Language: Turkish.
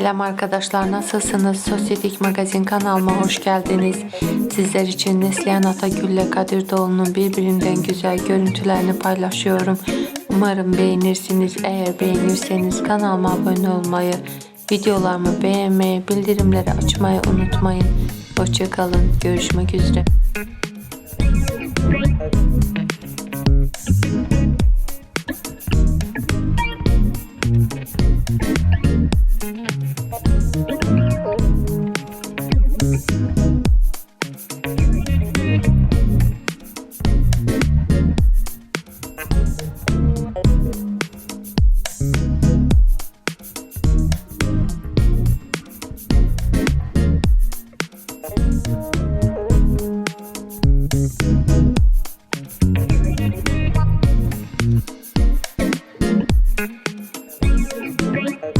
Selam arkadaşlar nasılsınız? Sosyetik Magazin kanalıma hoş geldiniz. Sizler için Neslihan Atagül ile Kadir Doğulu'nun birbirinden güzel görüntülerini paylaşıyorum. Umarım beğenirsiniz. Eğer beğenirseniz kanalıma abone olmayı, videolarımı beğenmeyi, bildirimleri açmayı unutmayın. Hoşçakalın. Görüşmek üzere. Bye.